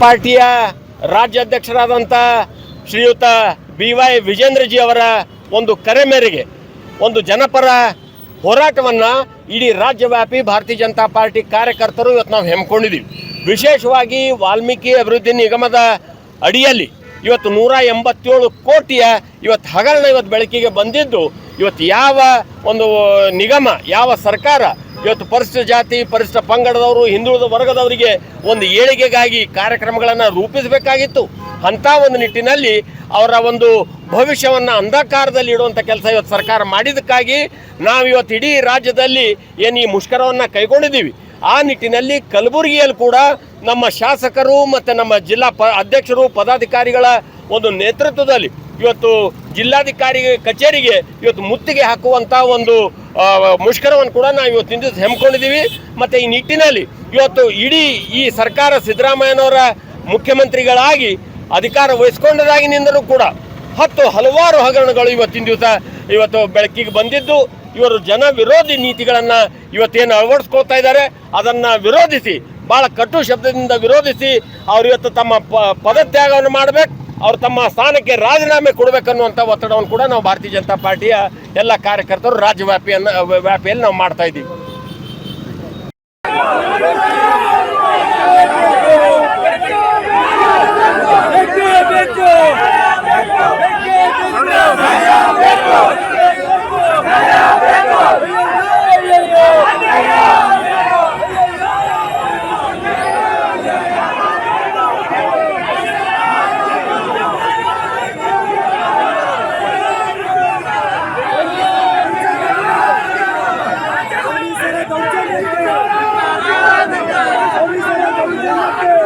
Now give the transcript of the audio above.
ಪಾರ್ಟಿಯ ರಾಜ್ಯಾಧ್ಯಕ್ಷರಾದಂಥ ಶ್ರೀಯುತ B Y ವಿಜೇಂದ್ರಜಿ ಅವರ ಒಂದು ಕರೆ ಮೇರೆಗೆ ಒಂದು ಜನಪರ ಹೋರಾಟವನ್ನು ಇಡೀ ರಾಜ್ಯವ್ಯಾಪಿ ಭಾರತೀಯ ಜನತಾ ಪಾರ್ಟಿ ಕಾರ್ಯಕರ್ತರು ಇವತ್ತು ನಾವು ಹೆಮ್ಮಿಕೊಂಡಿದ್ದೀವಿ ವಿಶೇಷವಾಗಿ ವಾಲ್ಮೀಕಿ ಅಭಿವೃದ್ಧಿ ನಿಗಮದ ಅಡಿಯಲ್ಲಿ ಇವತ್ತು ನೂರ ಎಂಬತ್ತೇಳು ಕೋಟಿಯ ಇವತ್ತು ಹಗರಣ ಇವತ್ತು ಬೆಳಕಿಗೆ ಬಂದಿದ್ದು, ಇವತ್ತು ಯಾವ ಒಂದು ನಿಗಮ, ಯಾವ ಸರ್ಕಾರ ಇವತ್ತು ಪರಿಶಿಷ್ಟ ಜಾತಿ, ಪರಿಶಿಷ್ಟ ಪಂಗಡದವರು, ಹಿಂದುಳಿದ ವರ್ಗದವರಿಗೆ ಒಂದು ಏಳಿಗೆಗಾಗಿ ಕಾರ್ಯಕ್ರಮಗಳನ್ನು ರೂಪಿಸಬೇಕಾಗಿತ್ತು. ಅಂಥ ಒಂದು ನಿಟ್ಟಿನಲ್ಲಿ ಅವರ ಒಂದು ಭವಿಷ್ಯವನ್ನು ಅಂಧಕಾರದಲ್ಲಿ ಇಡುವಂಥ ಕೆಲಸ ಇವತ್ತು ಸರ್ಕಾರ ಮಾಡಿದ್ದಕ್ಕಾಗಿ ನಾವು ಇವತ್ತು ಇಡೀ ರಾಜ್ಯದಲ್ಲಿ ಏನು ಈ ಮುಷ್ಕರವನ್ನು ಕೈಗೊಂಡಿದ್ದೀವಿ. ಆ ನಿಟ್ಟಿನಲ್ಲಿ ಕಲಬುರಗಿಯಲ್ಲಿ ಕೂಡ ನಮ್ಮ ಶಾಸಕರು ಮತ್ತು ನಮ್ಮ ಜಿಲ್ಲಾ ಪ, ಅಧ್ಯಕ್ಷರು, ಪದಾಧಿಕಾರಿಗಳ ಒಂದು ನೇತೃತ್ವದಲ್ಲಿ ಇವತ್ತು ಜಿಲ್ಲಾಧಿಕಾರಿ ಕಚೇರಿಗೆ ಇವತ್ತು ಮುತ್ತಿಗೆ ಹಾಕುವಂಥ ಒಂದು ಮುಷ್ಕರವನ್ನು ಕೂಡ ನಾವು ಇವತ್ತಿನ ದಿವಸ ಹೆಮ್ಮಿಕೊಂಡಿದ್ದೀವಿ ಮತ್ತು ಈ ನಿಟ್ಟಿನಲ್ಲಿ ಇವತ್ತು ಇಡೀ ಈ ಸರ್ಕಾರ ಸಿದ್ದರಾಮಯ್ಯನವರ ಮುಖ್ಯಮಂತ್ರಿಗಳಾಗಿ ಅಧಿಕಾರ ವಹಿಸ್ಕೊಂಡದಾಗಿನಿಂದಲೂ ಕೂಡ ಹತ್ತು ಹಲವಾರು ಹಗರಣಗಳು ಇವತ್ತಿನ ದಿವಸ ಇವತ್ತು ಬೆಳಕಿಗೆ ಬಂದಿದ್ದು. ಇವರು ಜನ ವಿರೋಧಿ ನೀತಿಗಳನ್ನು ಇವತ್ತೇನು ಅಳವಡಿಸ್ಕೊಳ್ತಾ ಇದ್ದಾರೆ, ಅದನ್ನು ವಿರೋಧಿಸಿ ಭಾಳ ಕಟು ಶಬ್ದದಿಂದ ವಿರೋಧಿಸಿ ಅವರು ಇವತ್ತು ತಮ್ಮ ಪದತ್ಯಾಗವನ್ನು ಮಾಡಬೇಕು. ಅವ್ರು ತಮ್ಮ ಸ್ಥಾನಕ್ಕೆ ರಾಜೀನಾಮೆ ಕೊಡಬೇಕನ್ನುವಂಥ ಒತ್ತಡವನ್ನು ಕೂಡ ನಾವು ಭಾರತೀಯ ಜನತಾ ಪಾರ್ಟಿಯ ಎಲ್ಲ ಕಾರ್ಯಕರ್ತರು ರಾಜ್ಯವ್ಯಾಪಿಯನ್ನು ವ್ಯಾಪಿಯಲ್ಲಿ ನಾವು ಮಾಡ್ತಾ ಇದ್ದೀವಿ. Thank you.